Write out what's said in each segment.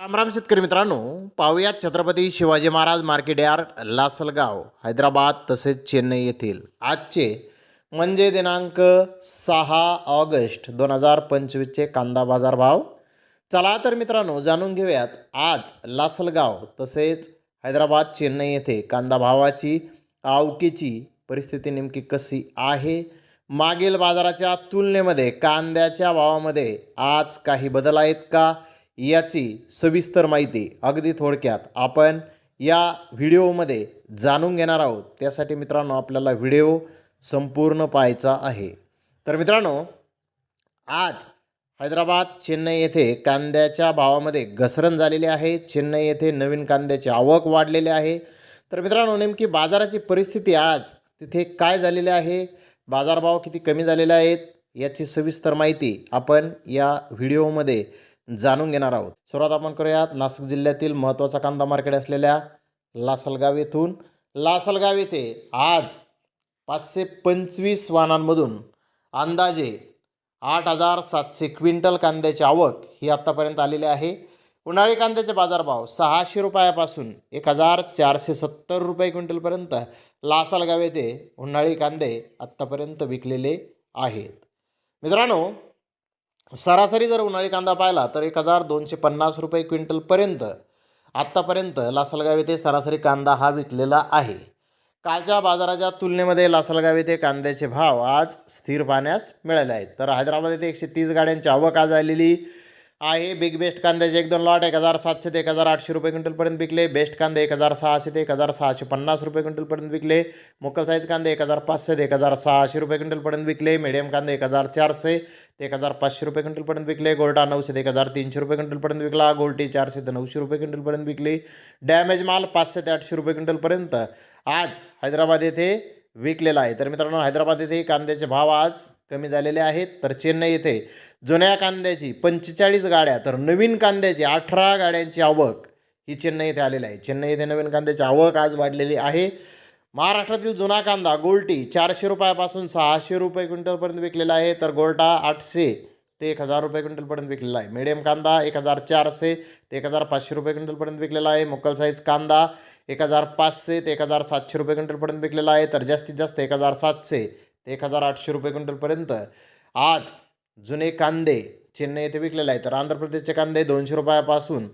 रामराम शेतकरी मित्रांनो पाहुयात छत्रपती शिवाजी महाराज मार्केट यार्ड लासलगाव हैदराबाद तसेच चेन्नई येथील. आजचे म्हणजे दिनांक सहा ऑगस्ट दोन हजार पंचवीसचे कांदा बाजार भाव चला तर मित्रांनो जाणून घेऊयात आज लासलगाव तसेच हैदराबाद चेन्नई येथे कांदा भावाची आवकीची परिस्थिती नेमकी कशी आहे? मागील बाजाराच्या तुलनेमध्ये कांद्याच्या भावामध्ये आज काही बदल आहेत का? याची सविस्तर माहिती अगदी थोडक्यात आपण या व्हिडिओमध्ये जाणून घेणार आहोत. त्यासाठी मित्रांनो आपल्याला व्हिडिओ संपूर्ण पाहायचा आहे. तर मित्रांनो आज हैदराबाद चेन्नई येथे कांद्याच्या भावामध्ये घसरण झालेली आहे. चेन्नई येथे नवीन कांद्याची आवक वाढलेली आहे. तर मित्रांनो नेमकी बाजाराची परिस्थिती आज तिथे काय झालेली आहे? बाजारभाव किती कमी झालेले आहेत? याची सविस्तर माहिती आपण या व्हिडिओमध्ये जाणून घेणार आहोत. सुरुवात आपण करूयात. नाशिक जिल्ह्यातील महत्त्वाचा कांदा मार्केट असलेल्या लासलगाव येथून. लासलगाव येथे आज पाचशे पंचवीस वाहनांमधून अंदाजे आठ हजार सातशे क्विंटल कांद्याची आवक ही आत्तापर्यंत आलेली आहे. उन्हाळी कांद्याचे बाजारभाव सहाशे रुपयापासून एक हजार चारशे सत्तर रुपये क्विंटलपर्यंत लासलगाव येथे उन्हाळी कांदे आत्तापर्यंत विकलेले आहेत. मित्रांनो सरासरी जर उन्हाळी कांदा पाहिला तर एक हजार दोनशे पन्नास रुपये क्विंटलपर्यंत आत्तापर्यंत लासलगाव येथे सरासरी कांदा हा विकलेला आहे. कालच्या बाजाराच्या तुलनेमध्ये लासलगाव येथे कांद्याचे भाव आज स्थिर पाहण्यास मिळाले आहेत. तर हैदराबाद येथे एकशे तीस गाड्यांची आवक आज आलेली आहे. बिग बेस्ट कांद्याचे एक दोन लॉट एक हजार सातशे ते एक हजार आठशे रुपये क्विंटलपर्यंत विकले. बेस्ट कांदे एक हजार सहाशे ते एक हजार सहाशे पन्नास रुपये क्विंटलपर्यंत विकले. मोकल साईज कांदे एक हजार पाचशे ते एक हजार सहाशे रुपये क्विंटलपर्यंत विकले. मिडियम कांदे एक हजार चारशे ते एक हजार पाचशे रुपये क्विंटलपर्यंत विकले. गोल्डा नऊशे ते एक हजार तीनशे रुपये क्विंटलपर्यंत विकला. गोल्टी चारशे ते नऊशे रुपये क्विंटलपर्यंत विकली. डॅमेज माल पाचशे ते आठशे रुपये क्विंटलपर्यंत आज हैदराबाद येथे विकलेला आहे. तर मित्रांनो हैदराबाद येथे कांद्याचे भाव आज कमी झालेले आहेत तर चेन्नई येथे. जुन्या कांद्याची पंचेचाळीस गाड्या तर नवीन कांद्याची अठरा गाड्यांची आवक ही चेन्नई येथे आलेली आहे. चेन्नई येथे नवीन कांद्याची आवक आज वाढलेली आहे. महाराष्ट्रातील जुना कांदा गोल्टी चारशे रुपयापासून सहाशे रुपये क्विंटलपर्यंत विकलेला आहे तर गोल्टा आठशे ते एक हजार रुपये क्विंटलपर्यंत विकलेला आहे. मिडियम कांदा एक हजार चारशे ते एक हजार पाचशे रुपये क्विंटलपर्यंत विकलेला आहे. मुक्कल साईज कांदा एक हजार पाचशे ते एक हजार सातशे रुपये क्विंटलपर्यंत विकलेला आहे तर जास्तीत जास्त एक हजार सातशे ते एक हजार आठशे रुपये क्विंटलपर्यंत. आज जुने कांदे चेन्नई येथे विकलेले आहे तर आंध्र प्रदेशचे कांदे दोनशे रुपयापासून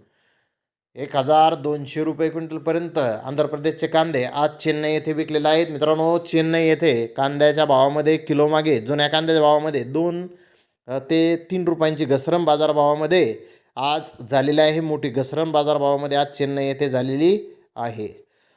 एक हजार दोनशे रुपये क्विंटलपर्यंत आंध्र प्रदेशचे कांदे आज चेन्नई येथे विकलेले आहेत. मित्रांनो चेन्नई येथे कांद्याच्या भावामध्ये किलोमागे जुन्या कांद्याच्या भावामध्ये दोन ते तीन रुपयांची घसरम बाजारभावामध्ये आज झालेली आहे. मोठी घसरम बाजारभावामध्ये आज चेन्नई येथे झालेली आहे.